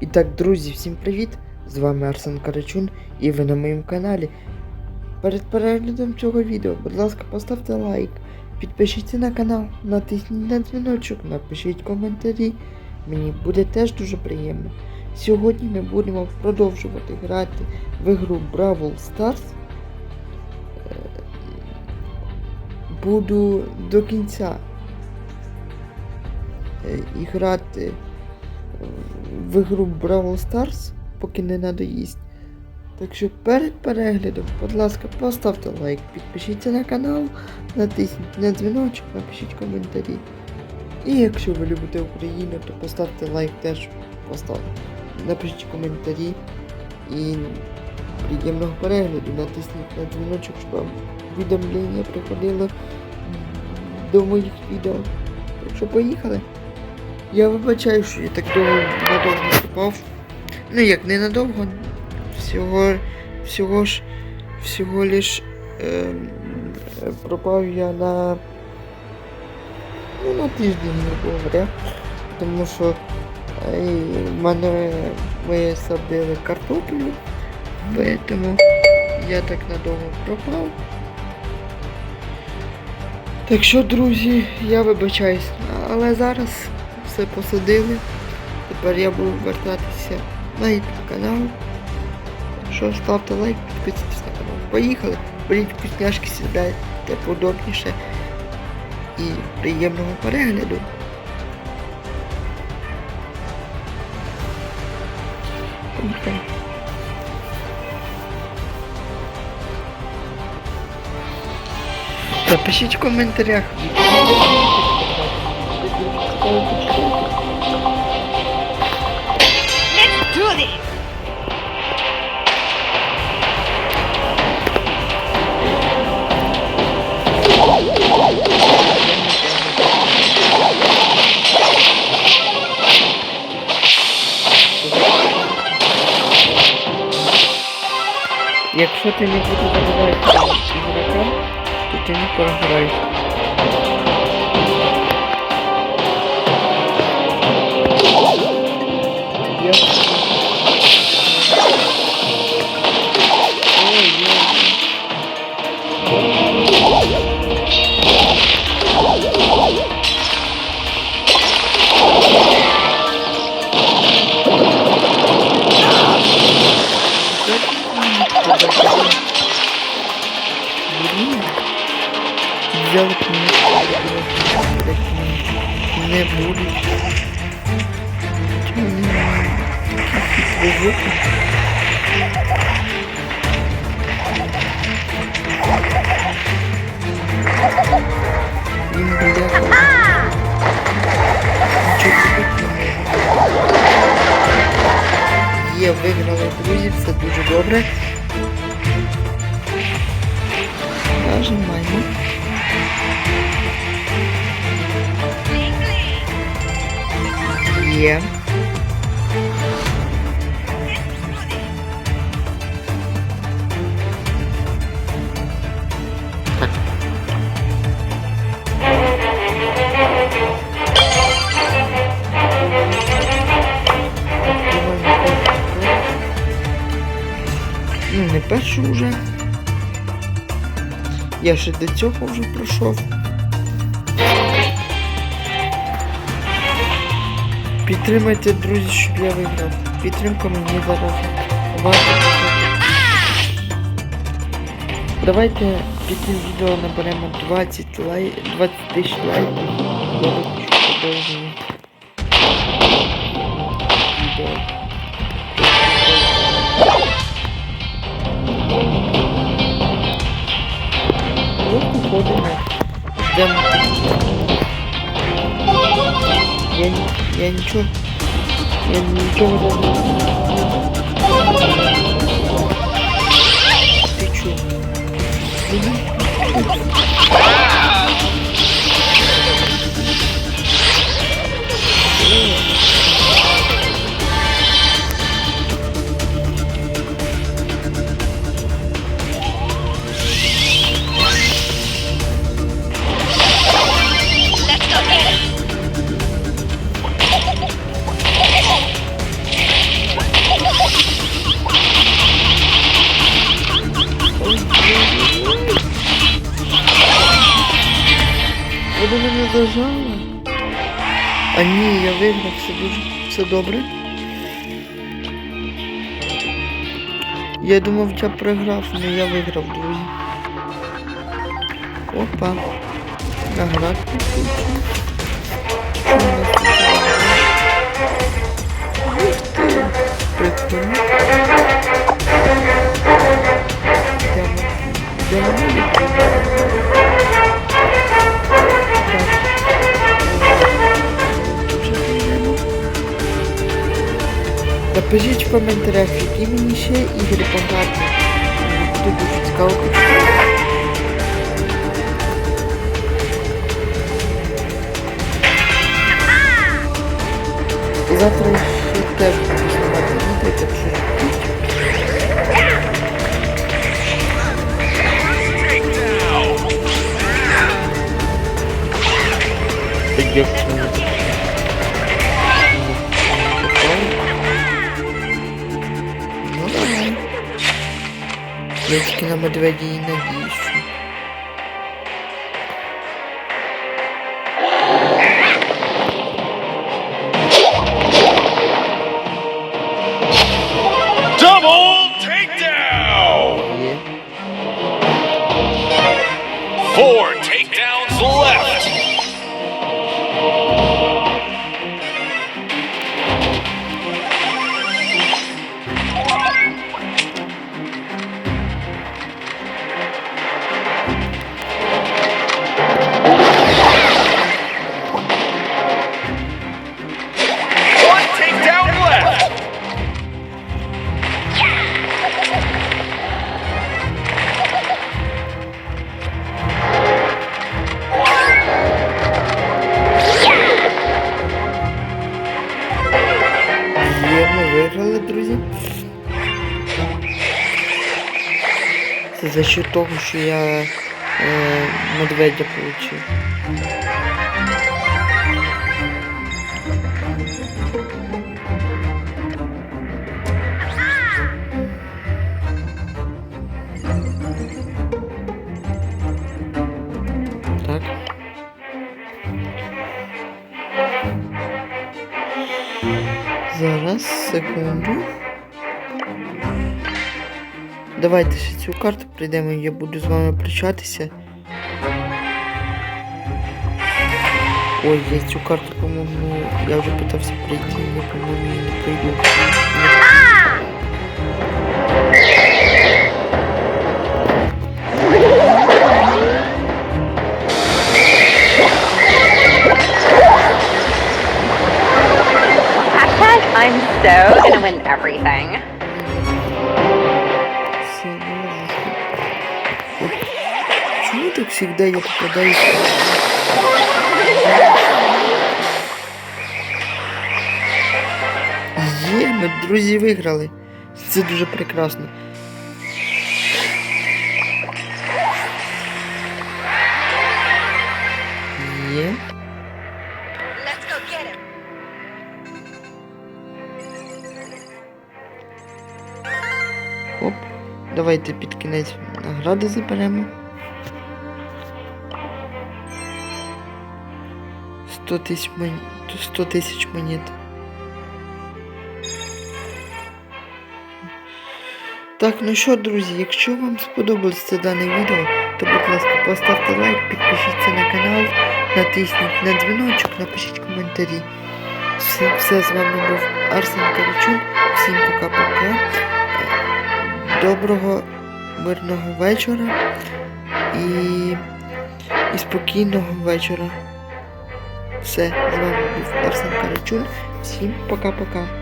І так, друзі, всім привіт! З вами Арсен Карачун і ви на моєму каналі. Перед переглядом цього відео, будь ласка, поставте лайк, підпишіться на канал, натисніть на дзвіночок, напишіть коментарі. Мені буде теж дуже приємно. Сьогодні ми будемо продовжувати грати в ігру Бравл Stars. Е, Буду до кінця е, грати в ігру Бравл Stars, поки не надоїсть. Так що перед переглядом, будь ласка, поставте лайк, підпишіться на канал, натисніть на дзвіночок, напишіть коментарі. І якщо ви любите Україну, то поставте лайк теж поставте. Напишіть коментарі і приємного перегляду, натисніть на дзвіночок, щоб повідомлення приходило до моїх відео. Так що поїхали. Я вибачаю, що я так довго надовго пропав. Ну як не надовго. Всього всього ж всього лиш е, пропав я на ну, на тиждень, грубо говоря. Тому що е, в мене ми садили картоплю, тому я так надовго пропав. Так що, друзі, я вибачаюсь, але зараз все посадили. Тепер я буду вертатися на YouTube канал. Що ставте лайк, підписуйтесь на канал. Поїхали! Беріть вкусняшки, сідайте подобніше і приємного перегляду. Напишіть в коментарях. Якщо ти не будеш забивати ігрокам, то ти не не будет? Бляха. Нічого купити. Є, виграли друзі, все дуже добре. Нажимаємо. Є. Ну, не першу вже. Я ще до цього вже пройшов. Підтримайте, друзі, щоб я виграв. Підтримка мені зараз важко. Давайте під цим відео наберемо 20 лай... 20 тисяч лайків. Я виключу продовження. Відео. Я, не Yençu. Yençu. Pichu. Pichu. Програла. А ні, я виграв, все дуже все добре. Я думав, я програв, але я виграв, друзі. Опа. Наград підключив. Що у нас тут за награда? Ух ти, прикольно. Йдемо. Йдемо Напишіть в коментарях, які мені ще ігри пограти. Буде дуже цікаво почитати. Завтра ще теж буду знімати відео, так що ждіть. Так як Я тільки на медведі і надіюсь. що- Double takedown! Є. Four Це за счет того, що я е, медведя получив. Так. Зараз, секунду. Давайте ще цю карту прийдемо, я буду з вами прощатися. Ой, я цю карту, по-моєму, я вже питався прийти, я, по-моєму, її не прийду. I'm so gonna win everything. Так всегда я попадаю? Є, ми друзі виграли. Це дуже прекрасно. Є. Оп. Давайте під кінець награди заберемо. 100 тисяч монет. 100 тисяч монет. Так, ну що, друзі, якщо вам сподобалось це дане відео, то будь ласка, поставте лайк, підпишіться на канал, натисніть на дзвіночок, напишіть коментарі. Все, все з вами був Арсен Кавичун. Всім пока-пока. Доброго мирного вечора і, і спокійного вечора. Все, з вами був Арсен Карачун. Всім пока-пока.